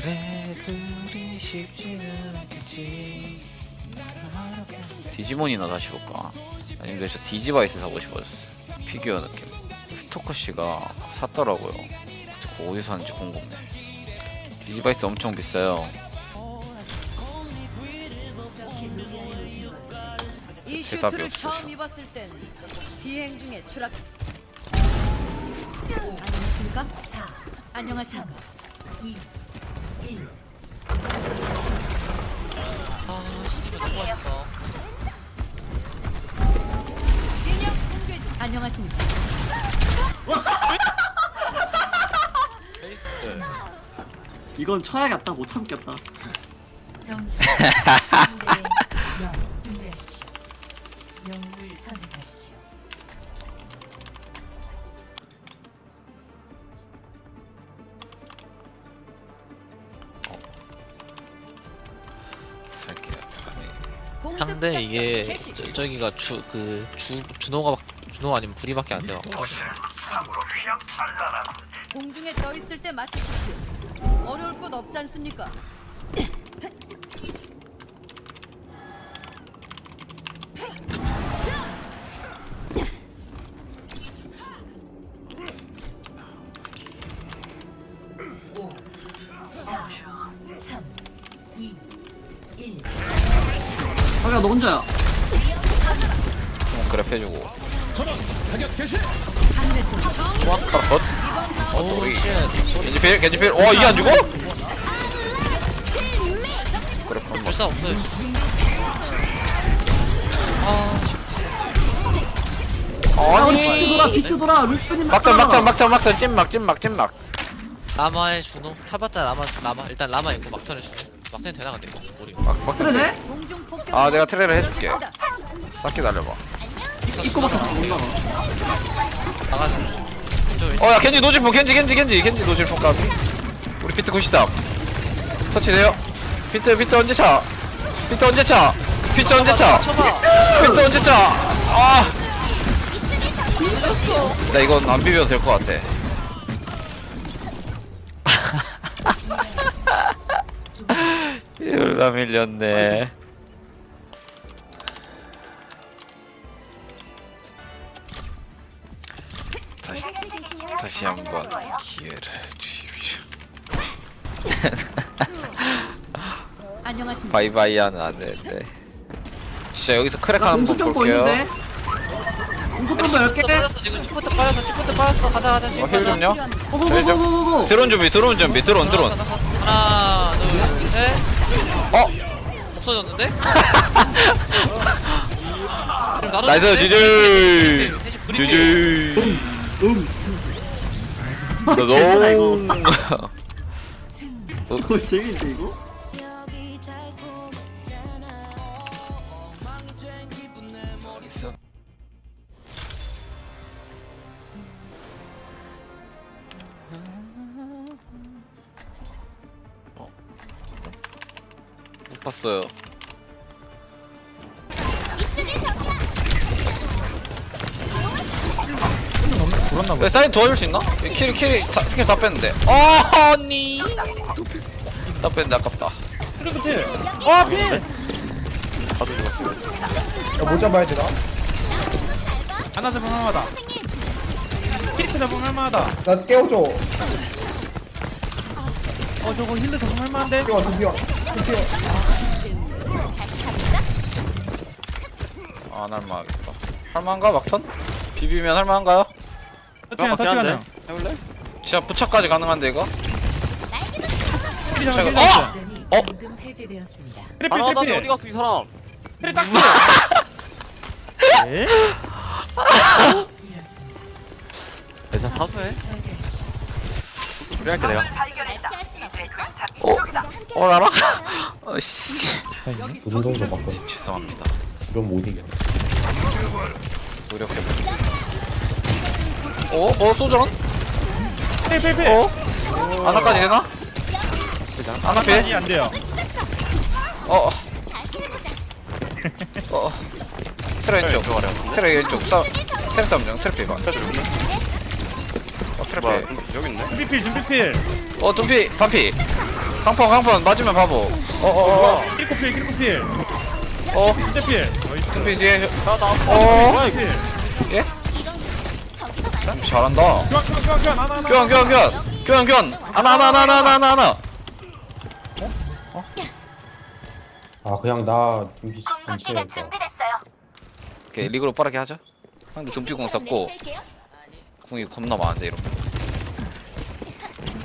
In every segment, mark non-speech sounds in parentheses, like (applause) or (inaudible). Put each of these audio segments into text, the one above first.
그래 그리 쉽지는 않겠지 디지몬이나 다시 볼까? 아니면 진짜 디지바이스 사고 싶어졌어 피규어 느낌 스토커씨가 샀더라고요 어디서 사는지 궁금해 디지바이스 엄청 비싸요 이 대답이 슈트를 없으셔. 처음 입었을 땐 비행 중에 추락. 안녕하십니까? 4. 안녕하십니까? 2. 안녕하십니까? 페이스 이건 쳐야겠다 못 참겠다 점수 3대 0. 준비하십시오. 영웅을 선택하십시오. 상대 이게 저, 저기가 주 그 주 준호가 준호 아니면 불이밖에 안 돼요 공중에 떠 있을 때 맞추십시오. 어려울 것 없지 않습니까? 자기야 너 혼자야. 좀 그랩 해주고. 와카라 컷 쉣. 겐지필 겐지필. 와 이게 안 죽어? 그래 한번 불사 없어요 아야 우리 아니. 비트 돌아 비트 돌아. 루프님 막탄 막탄 막탄 막탄 찐막 찐막 찐막. 라마의 준호? 타봤자 라마 라마 일단 라마 있고 막턴의 준호? 막턴이 되나 근데 이거? 우리. 막 막탄 그래 돼? 아, 내가 트레이를 해줄게. 싹 기다려봐. 입고 막혀 뭔가 저 왼쪽 어야 겐지 노질풍 겐지 겐지 겐지. 겐지 노질풍 까비 우리 비트 93 터치돼요. 비트 비트 언제 차? 비트 언제 차? 비트 언제 차? 비트 언제 차아 나 이건 안 비벼도 될 것 같아. (laughs) 이러다 밀렸네 다시 한 번 기회를 주십시오 안녕하십니까? 바이바이하는 안 되는데 진짜 여기서 크랙 나 한번 볼게요 보이는데 공수평도 10개 빠졌어 지금 치프트 빠졌어 치프트 빠졌어 가자 가자 어, 힐 좀요 고고고고고고 드론 준비 드론 준비 드론 드론 하나 둘셋 어 없어졌는데? 지금 나이스 지지 지지 음 나 재밌다, 너무 (laughs) 이거 재밌는데 이거? 못 봤어요 야, 사인 도와줄 수 있나? 킬이 킬이 다, 스킬 다 뺐는데 아 언니 다 뺐는데 아깝다 아 필! 다들 죽었어 야, 뭐 잡아야 되나? 하나 잡으면 할만하다 키리트 잡으면 할만하다 나 깨워줘. 어 저거 힐러 잡으면 할만한데? 깨워, 좀 깨워. 좀 깨워. 안 할만하겠다 할만한가 막턴? 비비면 할만한가요? 터치하냐 터치하냐 해볼래? 진짜 부착까지 가능한데 이거? 키리 어! 어? 방금. 트리필 트리필 어디 갔어 이 사람 트리 딱 에? (laughs) 이었습니다. 내가 사소해 우리 할게 내가 어? 어 알아? 어씨 정도 바꿔? 죄송합니다 그럼 못 이겨. 노력해볼게 어? 어? 소전? 필필필 어? 아나까지 되나? 아나까지 안 돼요 어 (laughs) 어. 트레 네, 왼쪽. 트레 왼쪽. 트레 삼정. 트레 피봐. 어, 트레 뭐, 피. 여기 있네. 준비필, 준비필. 어, 준비. 반피. 강펀, 강펀. 맞으면 바보. 어, 어, 어. 킬코필, 킬코필. 어. 준비필. 준비 뒤에. 나, 나. 어. 예? 잘한다. 교환 교환 교환. 교환 교환. 교환 교환 하나 하나 하나 하나 하나. 하나 어? 어? 아 그냥 나 둥지 준비됐어요. 오케이 리그로 빠르게 하자. 상대 등피공 쐈고. 궁이 겁나 많은데 이런.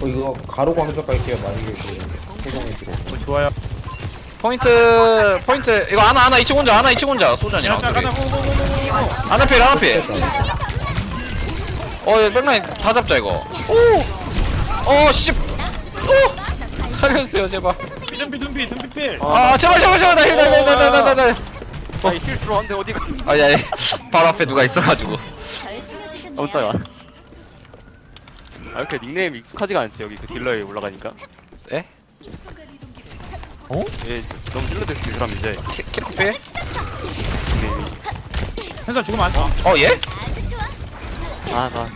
어 이거 가로 광적 갈게요 만약에 그 세상에 들어 어, 좋아요. 포인트 포인트. 이거 하나 하나 이층 혼자 하나 이층 혼자. 소전이랑. 하나 필 하나 필. 어, 얘 백라인 다 잡자, 이거. 오! 어, 씨! 오! 살려주세요, 제발. 둠피 둠피 둠피 필. 아, 제발, 제발, 제발, 나 힐, 나, 나, 나, 나, 나, 나, 나. 힐 들어왔는데 어디가? 아, 야, 야, 바로 앞에 누가 있어가지고. 깜짝이야. 아 이렇게 닉네임 익숙하지가 않지 여기 그 딜러에 올라가니까. 에? 어? 예 너무 딜러 됐지 이 사람 이제. 키, 키코피? 펜서 네. 지금 안. 어, 어, 얘? 아나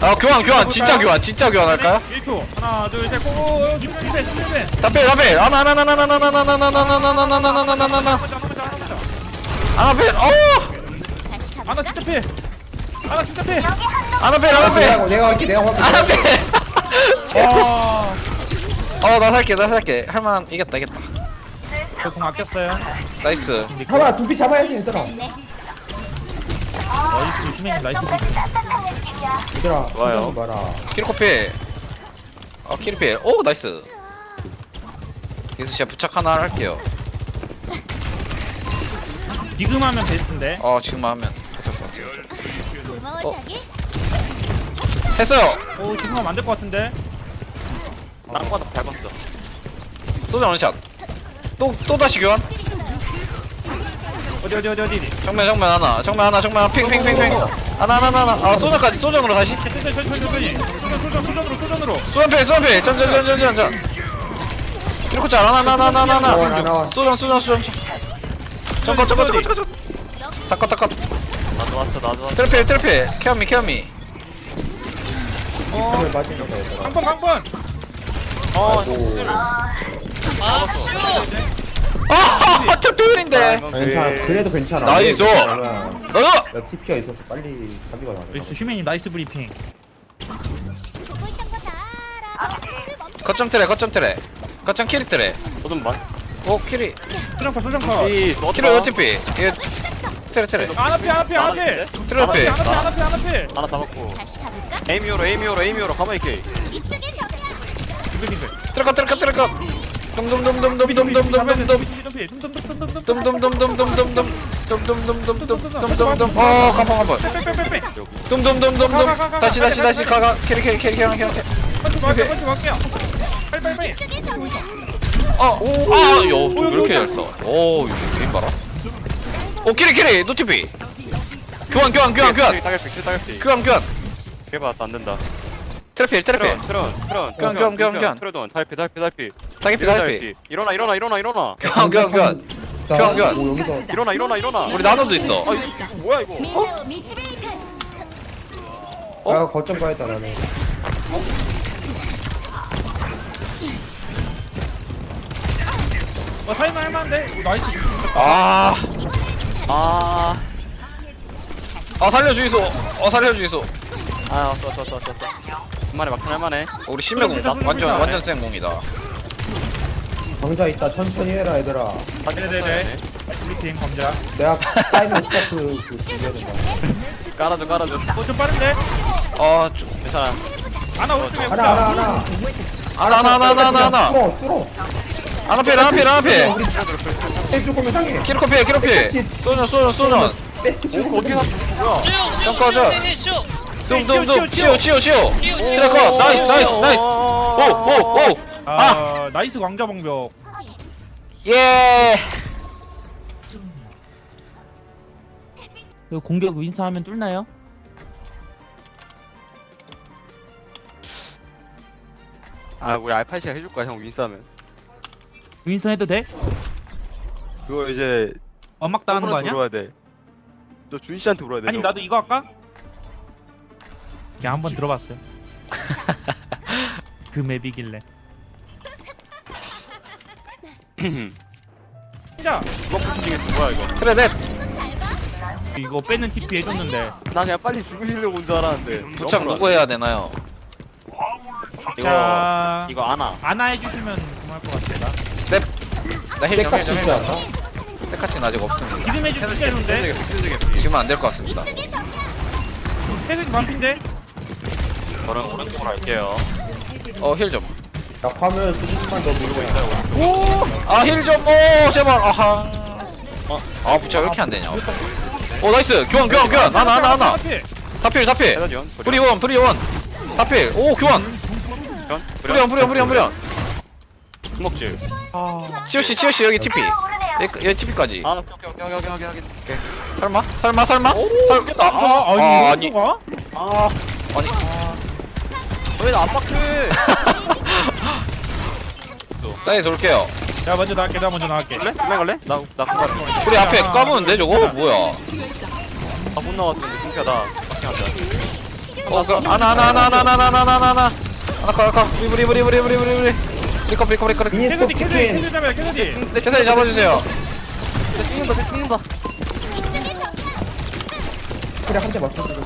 아 교환 교환 진짜 교환 진짜 교환할까요? 1표 하나 둘셋 고고 답해 답해 아나나나나나나나나나나나나나나나나 아나필 어 다시 아나 가볼까? 진짜 피해 아나 진짜 피해 여기 한동 아나필 아나필 내가 내가 할게 내가 할게 아나필 와 어나 살게 나 살게 할만한 이겼다 이겼다 저공 아꼈어요 나이스 하나 두피 잡아야지 얘들아 있네. 나이스 투맨 나이스 얘들아 좋아요. 키르코필 어 키르필 오 나이스. 계속 씨가 부착 하나 할게요. 지금 하면 베스트인데. 어 지금 하면 부착 같아요. 고마워 어. 자기. 했어요. 오 지금 하면 안 될 것 같은데. 난 거다 밟았어. 소자 원샷. 또 또다시 교환? 어디 어디 어디 어디? 정면 정면 하나. 정면 하나 정면 하나. 핑핑핑핑. 하나 하나 하나 하나. 아 소전까지. 소전으로 다시. 천천히 천천히 천천히 소전 소전 소전으로 소전으로. 소전필 소전필. 전전전전전 이렇게 잘 하나 하나 하나 어, 하나 하나. 소전 소전 소전. 저거 저거 저거 저거 닦아 닦아 나도 왔어 나도 왔어. 트래필 트래필. 케어미 케어미. 어. 강번 강번. 어, 어 아쉬워 아! 아, 아 트필인데! 아, 아, 괜찮아. 그래도 괜찮아. 나이스! 어? 어? 나 TP가 있어서 빨리 사기가 나. 나이스 휴맨님 나이스 브리핑. 거점트래, 거점 트레. 거점 키리 트레. 어둠 말. 오 키리 소장파 소장파. 이 키리 어팀피. 이게 트레 트레. 안아필 안아필 안아필 트레 안아필 안아필 안아필 하나 다 먹고. 에이미오로 에이미오로 에이미오로. 가만히 있게. 이쪽에 트레 트레 트레 트레 덤덤덤덤덤덤덤덤덤덤 덤덤덤덤덤덤덤 덤덤덤덤덤덤덤덤 어 가방 한번 덤덤덤덤덤 다시 다시 다시 가가 캐리 캐리 캐리 캐리 캐리 아오아요 이렇게 잘 써. 오 이거 게임 봐라. 오 캐리 캐리 노티피 교환 교환 교환 교환 교환 교환. 개받았다 안 된다. 트래필, 트래필. 트런 트런 트런 교환, 교환, 교환, 교환. 트레돈 달피 달피 달피 다기피, 다기피. 일어나 일어나 일어나 일어나 교환, 교환. 오, 여기서 일어나 일어나 일어나 우리 나노도 있어. 아 이거 뭐야 이거 어? 아 거점 가야겠다 나는 어 살만 할만한데 오, 나이스 아, 아 아, 살려주이소. 어, 살려주이소. 아, 왔어, 왔어, 왔어, 왔어. 할만해, 막판 할만해. 우리 심해공 나- 완전, 나- 완전 센 공이다. 강자 있다 천천히 해라 얘들아 네네네 팀 감자 내가 타이밍 스타트 그 준비해야 된다 깔아줘, 깔아줘. 어좀 빠른데 아, 좀. 괜찮아. 아나 오른쪽에 하나 하나 하나 하나, 하나, 하나, 하나, 하나, 하나. 쓸어 쓸어 하나 필, 하나 필, 하나 필. 해줄 거면 상해 키로코 필, 키로 필. 쏘는, 쏘는. 오, 어떻게 샀어? 뭐야? 좀 꺼져. dumdumdum치오, 치오, 치오. 트래커, 나이스, 나이스, 나이스. 오, 오, 오. 아, 아 나이스 광자 방벽 예. 이거 공격 윈서 하면 뚫나요? 아, 우리 알파시가 해줄 거야, 형 윈싸면. 윈서 해도 돼? 그거 이제 엄막 당하는 거 아니야? 물어야 돼. 너 준희 씨한테 물어야 돼. 아니면 저거. 나도 이거 할까? 그냥 한번 들어봤어요. (laughs) 그 맵이길래. (clears throat) 자! 이거 부시게 뭐야 이거. 트레 넷 이거 빼는 TP 해줬는데. 나 그냥 빨리 죽으시려고 온 줄 알았는데. 부착 누구 해야 되나요? 이거 자. 이거 안아 안아 해주시면 고마울 것 같습니다. 나힐 좀, 힐 좀, 힐 좀. 않나? 백카치는 아직 없습니다. 기름 해주면 진짜 좋은데 지금은 안 될 것 같습니다. 태극이 반핀데 저는 오른쪽으로 할게요 어, 힐 좀. 야 화면 조금만 더 밀고 있어요 오 아, 힐 좀, 오, 제발, 아하. 어, 아, 부착 왜 이렇게 안 되냐. 오, 나이스. 교환, 교환, 교환. 나나, 하나, 하나. 다필, 다필. 브리원, 브리원. 다필. 오, 교환. 브리원, 브리원, 브리원, 브리원. 주먹질 치오 씨, 치오 씨, 여기 TP. 여기, 여기 TP까지. 아 오케이 오케이 오케이 오케이 오케이 오케이 설마? 설마, 설마? 설마? 아, 아, 아니 아, 아니. 왜나 압박해 사이 돌게요. 야 먼저 나갈게 나 먼저 나갈게 갈래? 갈래 갈래? 나나 공간 우리 앞에 까부는데, 저거? 뭐야? 아못 나왔는데 박킹한다 어, 그, 하나, 하나, 하나, 하나, 하나, 하나, 하나, 하나. 하나 커, 하나 커. 브리, 브리, 브리, 브리, 브리, 브리, 브리. 브리커, 브리커, 브리커, 브리커. 캐서디 캐서디 캐서디 잡아요 캐서디 네, 계산이 잡아주세요. 찍는다 찍는다 그래 한대 맞춰주고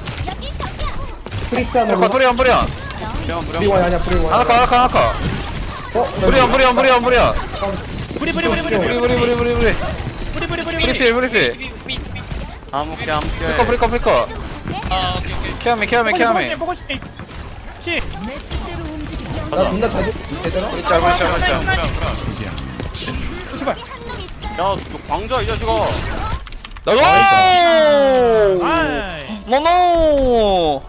프리스한 브리커, 브리언, 브리언. 그냥 무려 프리원 아니야 프리원 하나 커, 하나 커, 하나 커. 어? 브리언, 브리언, 브리언, 브리언. 브리 브리 브리 브리 브리, 브리 브리, 브리, 브리, 브리. 브리 브리 브리 브리필, 브리필. 아무 게 아무게 브리커, 브리커, 브리커. 아 오케이 오케이 케어미, 케어미, 케어미. 보고 싶네 씨나 존나 자주 되잖아? 브리 짤, 브리 짤, 브리 짤. 제발 야너 광자 이 자식아 나이스! 노노!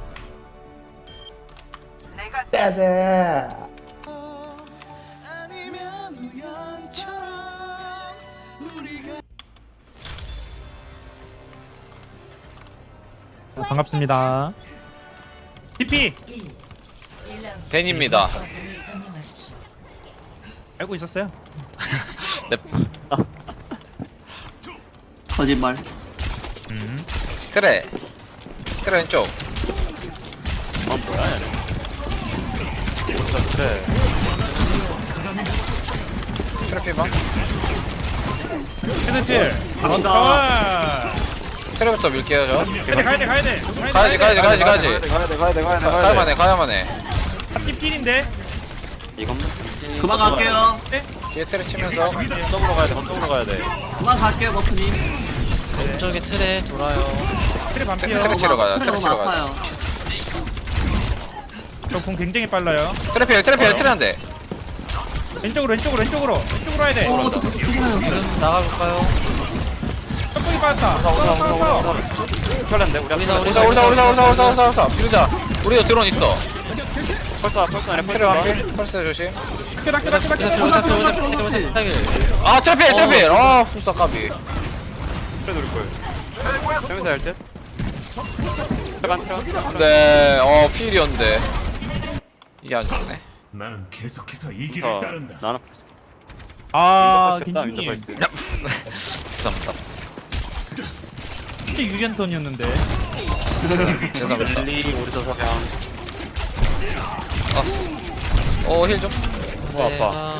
짜자 반갑습니다 TP 댄입니다. 알고 있었어요 네. 거짓말. 트레. 트레 왼쪽. 아 뭐야 얘네 트레 피방. 캐서디 갑시다. 아 트레부터 밀게요, 저. 가야돼 가야돼 가야돼 가야지, 가야지, 가야지, 가야지. 가야 돼 가야 돼 가야 돼 가야 돼 가야만 해, 가야만 해. 탑팀 이건 그만 갈게요. 뒤에 트레 치면서. 거점으로 가야 돼 거점으로 가야 돼 그만 갈게요 버프님. 왼쪽에 틀에 돌아요 트레 반피요 트레 치러 가자, 너무 치러 가자. 아파요. 저공 굉장히 빨라요 트레 필, 트레 필, 트레 한 대. 왼쪽으로 왼쪽으로 왼쪽으로 왼쪽으로 와야 돼 어. 지금 나가볼까요? 깜빡이 빠졌다 털렸는데 우리 우리다, 앞에 우리사, 우리사, 우리사, 우리사, 우리사, 우리사, 우리사. 비르자. 우리도 드론 있어. 펄사 펄사 안에 트레 펄사 완피. 펄스 조심. 큐다 큐다 큐다 큐다 아, 트레 필, 트레 필. 아, 풀사 까비. 트레 누를 거예요 세면서 할듯 빨간 트레 네, 어, 필이었는데. 이게 안 좋네. 나는 계속해서 이 길을 어, 따른다. 나는 아 윈터펄스. (laughs) 죄송합니다. 진짜 유리한 턴이었는데 죄송합니다. 릴리 오리사 석양 어, 힐 좀. 어, 아파.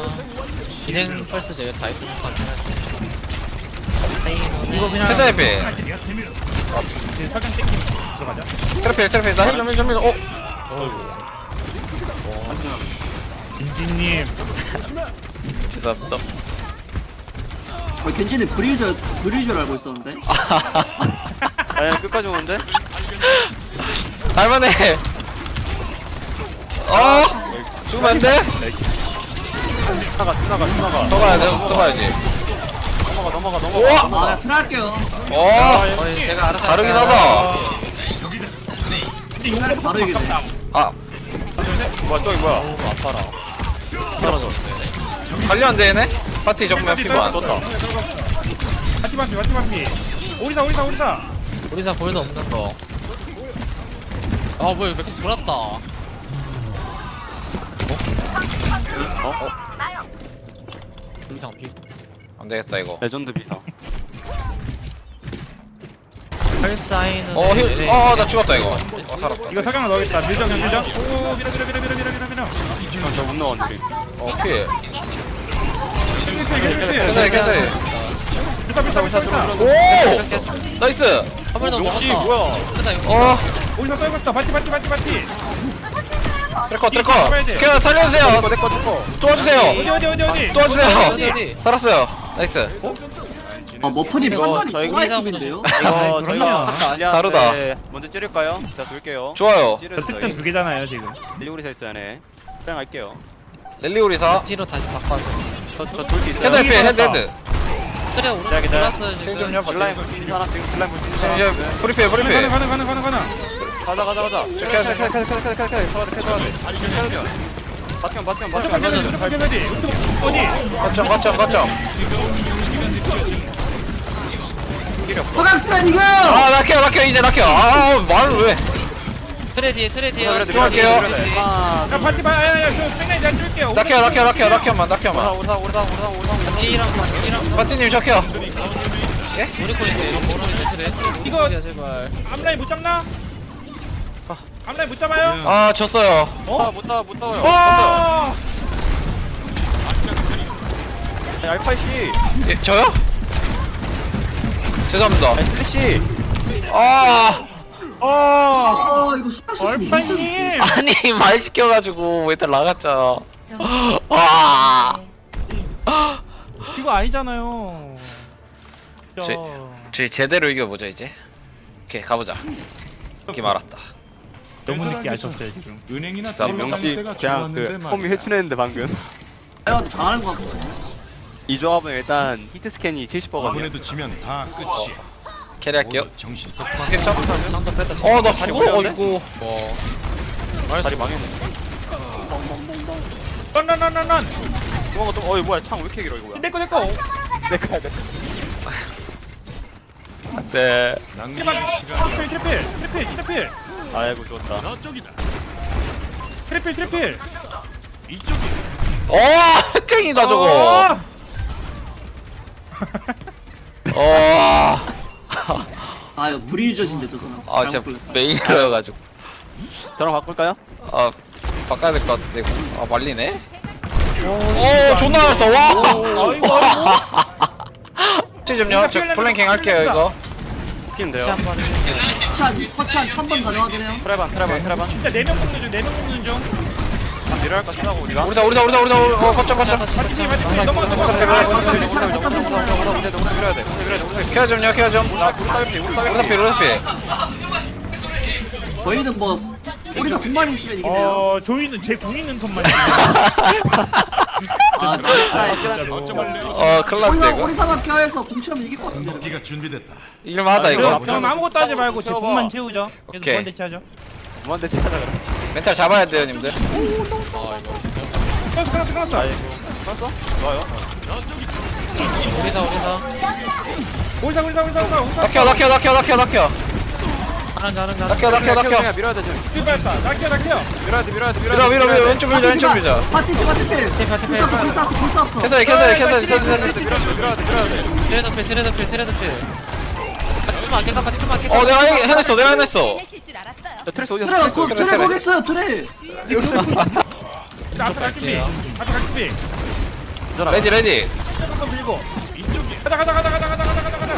진행 펄스 제가 다 입고 같은 이거 그냥 회사의 필. 이제 석양 땡김 들어가자 트레 필, 트레 필. 나힐 좀, 힐 좀, 힐 좀. 어. 김진님 죄송합니다. 어, 겐지는 브리저 브리저를 알고 있었는데. 아니 끝까지 오는데? 할만해. 어? 죽으면 안 돼? 스나가 스나가 더 가야 돼, 더 가야지. 넘어가 넘어가 넘어가 우와! 아, 트라 할게요. 어? 거의 제가 알아서 다르긴? 하다. 바로 이기네. 아, 뭐야 저기 뭐야 어우 아파라 떨어졌어요 관리 안 되네? 파티 정면 피부 안 떴다 파티반피 파티반피 오리사 오리사 오리사 우리사 볼도 없는 거. 아 뭐야 이렇게 돌았다. 어? 우리상 비안 되겠다, 이거. 레전드 비사 펄사인은 어, 힐, 어, 나 죽었다, 이거. 어, 살았다. 이거 석양을 넣어야겠다. 밀정 밀정 오 밀어 밀어 밀어 밀어 밀어 밀어 밀어. 저못 나왔는데. 어, 필. 괜찮아 괜찮아 비싸 비싸 비싸 비싸 오! 나이스! 한번더 역시 먹었다. 뭐야? 이거. 어. 어디서 떨궜어. 바티 바티 바티 바티 트래커 트래커. 그냥 살려주세요. 내꺼 내꺼 도와주세요. 어디 어디 어디 어디? 도와주세요. 어디 어디 살았어요. 나이스 아 머플이 판단이좋아이인데요 이거 저희가 다르다 먼저 찌를까요? 자 돌게요 좋아요 특전 두 개잖아요 지금 릴리오리사 있어요 안에 그냥 갈게요 렐리오리사 뒤로 다시 바꿔서 저저 돌기 있어요. 헤드 헤드, 헤드 헤드 그래 오른쪽 플라스 지금 거점 허각스란 이거! 아 낙혀 낙혀 이제 낙혀 아 말을 왜? 트레 뒤에 트레 뒤에. 그래, 들어갈게요. 트레 뒤에. 하나 야 파티 봐 야야야 저 생각이 내가 줄게요. 낙혀 낙혀 낙혀 낙혀만 낙혀만. 오르사 오르사 오르사 오르사 뒤랑 뒤랑 파티님 저켜 우리 콜인데 이런 거 오른쪽 트레? 이거- 제발. 앞라인 못 잡나? 앞라인 못 잡아요? 아 졌어요. 못 따, 못 따요. 와! 알파이씨 예, 저요? 죄송합니다. 슬래시 아! 어! 아 이거 수학수 있으면 얼파님! 아니 (laughs) 말 시켜가지고 일단 나갔잖아! 와 그거 아니잖아요. 제- 저희 제대로 이겨보자 이제. 오케이 가보자. 이렇게 말았다. 너무 늦게 하셨어요 지금. 은행이나 진짜 때문에 명시 때가 그냥 그 좋았는데 폼이 말이야. 회춘했는데 방금. 내가 잘하는 거 같고 이 조합은 일단 히트 스캔이 70%거든요 아무래도 지면 다 끝이야. 캐리할게요 정신 똑바로. 한번 뺐다 어 나 다리 죽어 올렸네? 어이구 다리 망했네 런런런런런. 뭐가 또 어이 뭐야 창 왜 이렇게 길어 이거야 내거 내거. 내꺼야 내꺼 네 낭비의 시간. 트리플 트리플 트리플 트리플 아이고 좋았다 저쪽이다. 트리플 트리플. 이쪽이. 어 (laughs) 땡이다 저거 어 아 이거 브리저신데 저 사람. 아 진짜 잘못. 메인이어가지고. 저랑 바꿀까요? 아 바꿔야 될 것 같은데 이거. 아 말리네. 오 존나 잘했어 와! 아이고 아이고. 좀요. 저 플랭킹 할게요 이거. 한번 터치한 터치한 천번 가능하긴 해요. 트레반 트레반 트레반. 진짜 네명 먹는 중, 네명 먹는 중. 내려갈까 생각하고 우리가 우리다 우리다 우리다 우리다 어 거점 거점 파티 파티 넘어가 넘어가. 괜찮아 괜찮아 괜찮아 우리 우리 밀어야 돼 우리 밀어야 돼 우리 케어 좀요 케어 좀 우리 사이피 우리 우리다 사이피 필 우리다 필 저희는 뭐 우리가 군만이 있으면 이기네요 어 조이는 제궁 있는 턴만. 아 진짜 진짜로. 어 클라스 우리가 이거 우리사가 껴해서 궁치면 이길 것 같은데 준비됐다. 이길만하다 그럼 이거 그럼 아무것도 하지 말고 제 채워봐. 궁만 채우죠. 계속 오케이. 무한 대치하죠. 뭐한테 찾아가 멘탈 잡아야 돼요 님들 끊었어 끊었어 끊었어. 봤어? 좋아요 우리사 우리사 올사 올사 올사 올사 올사. 낙혀 낙혀 낙혀 낙혀 낙혀 하는 자 하는 자 낙혀 낙혀 낙혀 그냥 밀어야 돼 지금. 낙혀 낙혀. 밀어야 돼 밀어야 돼 밀어 밀어 밀어 왼쪽 밀자 왼쪽 밀자 파티 파티 필 테이프 테이프 불사 없어 불사 없어 캐서해 캐서해 캐서해 캐서해 밀어야 돼 밀어야 돼 밀어야 돼 트레 덮필 트레 덮필 트레 덮필 좀만 아껴 깎아 좀만 아껴. 어 내가 해- 해냈어 내가 해냈어. 야 트레스 어디 트레 갔어? 거 트레 트레 앞에 갈 준비. 앞에 갈 준비. 레디 레디. 한번 밀고. 이쪽이. 가자 가자 가자 가자 가자 가자 가자. 가자.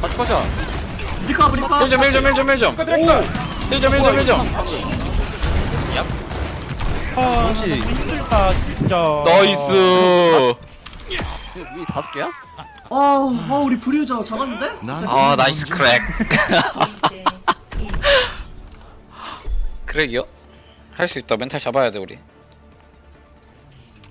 같이 가자. 브리카 브리카 1점 1점 1점 1점 드랙터. 1점 1점 1점 아 진짜 힘들다 진짜. 나이스 위 다섯 개야? 어, 어 우리 브리저 잘하는데? 아 나이스 크랙 (laughs) 크랙이요? 할 수 있다 멘탈 잡아야 돼 우리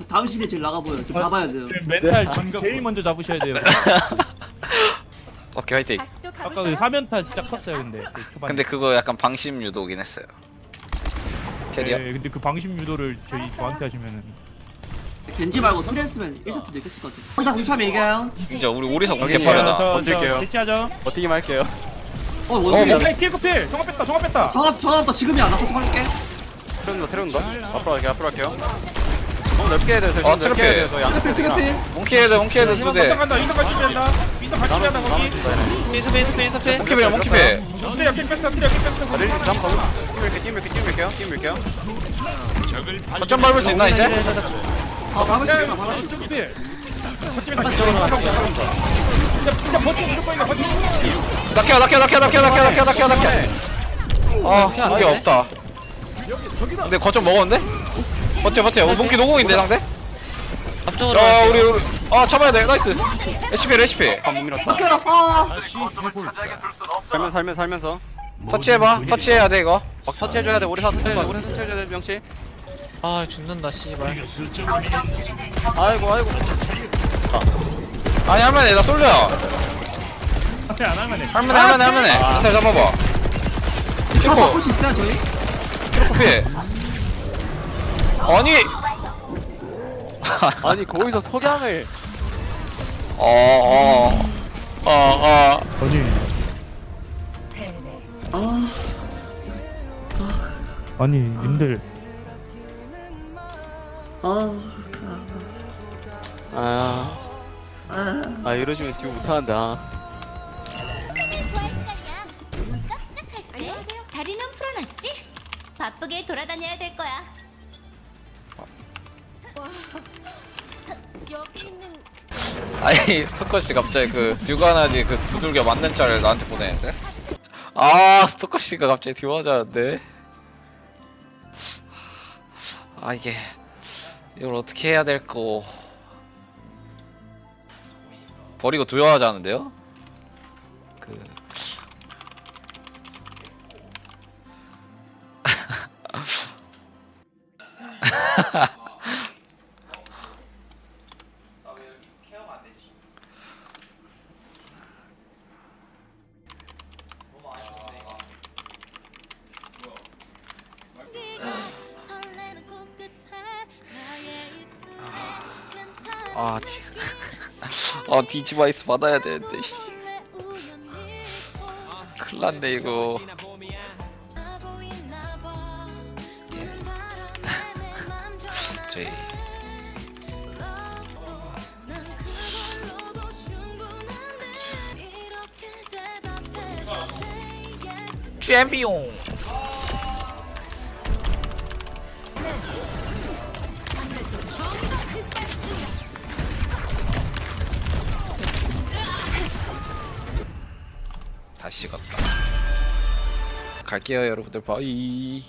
당신이 제일 나가 보여 지금 봐봐야 돼요 지금 멘탈 지금 제일 먼저 잡으셔야 돼요. (laughs) 오케이 화이팅 아까 그 가볼까요? 사면타 진짜 컸어요 근데 그 초반에. 근데 그거 약간 방심 유도긴 했어요 캐리어? 네, 근데 그 방심 유도를 저희 저한테 하시면은 겐지 말고 트레 했으면 1세트도 이겼을 것 같아 우리사 궁차면 이겨요. 진짜 우리 오리사 공개 여기 빠르다 저, 저 버틸게요. 대치하죠. 버티기만 할게요. 어 원숭이 어, 오케이 킬크필 정합 뺐다 정합 뺐다. 정합 정합 더 지금이야. 나 버튼 할게. 트레온다 트레온다 앞으로 갈게요 앞으로 갈게요. 너무 넓게 해야 돼 저희. 어, 좀 넓게 해야 돼요 트래필. 저희 트래필 안 트래필 몽키 헤드 몽키 헤드 이거 두대. 간다. 이거 같이 된다. 이거 같이 된다 거기. 윈스 윈스 윈스 필 몽키 필 몽키 필 트레 킬 뺐어 트레 킬 뺐어. 다들 잠깐 팀 밀게 팀 밀게 팀 밀게요 팀 밀게요. 거점 밟을 수 있나 이제? 아 막을 수야 있어 막을 수 이쪽 필 거점에서 진짜 진짜 버티 무조건 이거 버티 낙해 낙해 낙해 낙해 낙해 낙해 낙해 낙해. 아 그게 없다. 근데 거점 먹었는데? 버텨 버텨. 어, 몽키 노공인데 상대? 앞쪽으로 야. 우리 우리. 아 잡아야 돼. 나이스. HP HP 한못 밀었다 막혀라 아 다시 해볼까 살면 살면 살면서. 터치해봐. 터치해야 돼 이거. 막 터치해줘야 돼. 우리 사 터치해줘야 돼 우리 터치해줘야 돼 명씨 아 죽는다 씨발. 아이고 아이고. 아니 할만해. 나 쏠려. 앞에 안 하면 해 할만해 할만해 할만해. 잘 잡아봐. 바꿀 수 있어요 저희? 트로피 아니. 아니 거기서 석양을. 어어어어. 아니 아니 님들 아, 아 이러시면 듀오 못하는데 아. 안녕하세요. 다리는 풀어놨지? 바쁘게 돌아다녀야 될 거야. 여기 있는 아니 스토커씨 갑자기 그 듀가나디 그 두들겨 맞는 짤을 나한테 보내는데 아 스토커씨가 갑자기 듀어자는데 아 이게 이걸 어떻게 해야 될거 버리고 듀어하자는데요? 아, 디... (laughs) 아 디지바이스 받아야 되는데 씨. 큰일 났네 이거. 네. 저희 쥐엠비용. 갈게요 여러분들. 바이